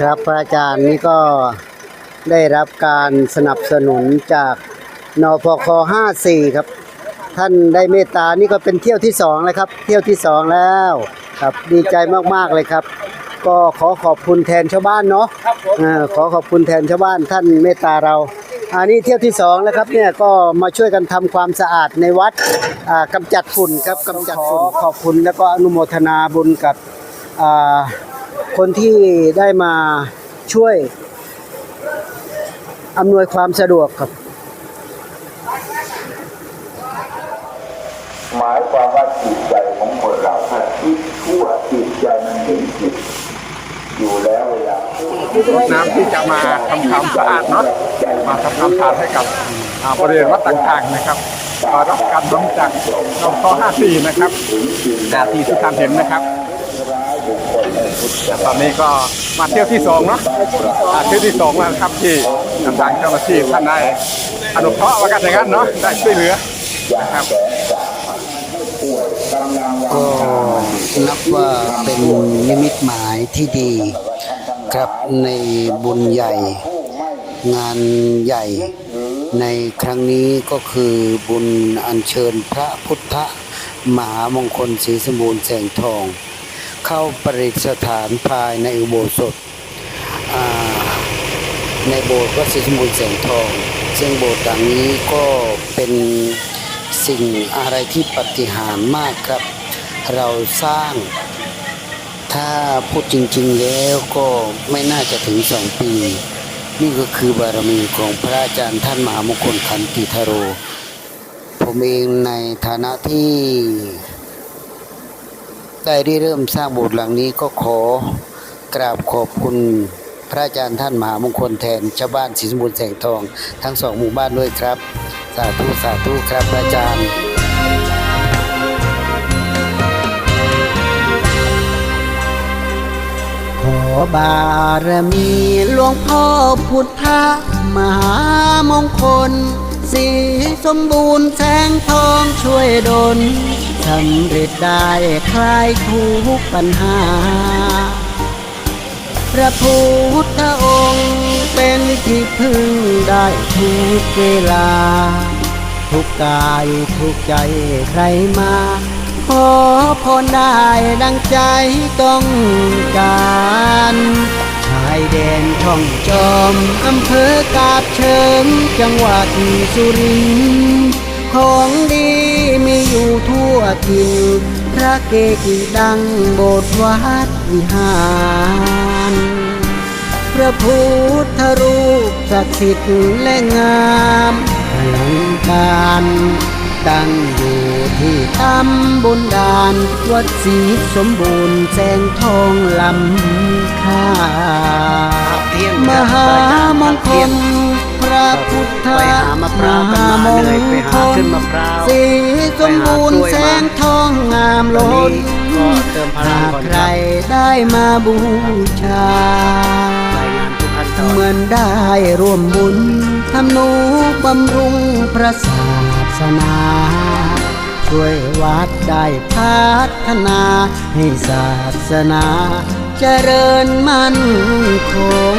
ครับพระอาจารย์นี่ก็ได้รับการสนับสนุนจากนพค54 ครับ ท่านได้เมตตานี่ก็เป็นเที่ยวที่สองแล้วครับ เที่ยวที่สองแล้วครับดีใจมากๆเลยครับ ก็ขอขอบคุณแทนชาวบ้านเนาะครับผมอ่าขอขอบคุณแทนชาวบ้านท่านเมตตาเราอันนี้เที่ยวที่สองแล้วครับเนี่ยก็มาช่วยกันทำความสะอาดในวัดอ่ากำจัดฝุ่นครับกำจัดฝุ่นขอบคุณแล้วก็อนุโมทนาบุญกับอ่า คนที่ได้มาช่วยอำนวยความสะดวกครับ หมายความว่าจิตใจของคนเราถ้าคิดชั่วจิตใจมันเป็นจิตอยู่แล้วเวลาพูดน้ำที่จะมาทำความสะอาดเนาะมาทำความสะอาดให้กับอ่าบริเวณวัดต่างๆนะครับก็รับการบำจากนพ54 นะครับจากที่ทุกท่านเห็นนะครับ ตอนนี้ก็มาเที่ยวที่สองเนาะอ่าเที่ยวที่สองแล้วนะครับที่ทางเจ้าหน้าที่ท่านได้อนุเคราะห์ว่ากันอย่างนั้นเนาะได้ช่วยเหลือนะครับก็นับว่าเป็นนิมิตหมายที่ดีครับในบุญใหญ่ งานใหญ่ในครั้งนี้ก็คือบุญอัญเชิญพระพุทธมหามงคลศรีสมบูรณ์แสงทอง เข้าประดิษฐานภายในอุโบสถในโบสถ์วัดศรีสมบูรณ์แสงทอง ซึ่งโบสถ์หลังนี้ก็เป็นสิ่งอะไรที่ปฏิหารมากครับ เราสร้างถ้าพูดจริง ๆ แล้วก็ไม่น่าจะถึงสองปี นี่ก็คือบารมีของพระอาจารย์ท่านมหามงคลขันติทโร ผมเองในฐานะที่ ได้ได้เริ่มสร้างโบสถ์หลังนี้ก็ขอกราบขอบคุณพระอาจารย์ท่านมหามงคลแทนชาวบ้านศรีสมบูรณ์แสงทองทั้งสองหมู่บ้านด้วยครับ สาธุสาธุครับพระอาจารย์ขอบารมีหลวงพ่อพุทธมหามงคลสีสมบูรณ์แสงทองช่วยดล สำเร็จได้คลายทุกปัญหา พระพุทธองค์เป็นที่พึ่งได้ทุกเวลา ทุกกายทุกใจใครมาขอพรได้ดังใจต้องการชายแดนช่องจอมอำเภอกาบเชิงจังหวัดสุรินทร์ ทินพระเกจิดังโบสถ์วัดวิหาร พระพุทธรูปศักดิ์สิทธิ์และงามอลังการตั้งอยู่ที่ตำบลดานวัดศรีสมบูรณ์แสงทองลำค่ามหามงคล พร้าวกันมาเหนื่อยไปหาขึ้นมะพร้าวสีสมบูรณ์แสงทองงามล้วันนนี้ก็เติมพลังหากก่อนใคครรับได้มาบูชารายงานทุกขั้นตอนเหมือนได้ร่วมบุญทำนุบำรุงพระศาสนา ช่วยวัดได้พัฒนาให้ศาสนา เจริญมั่นคง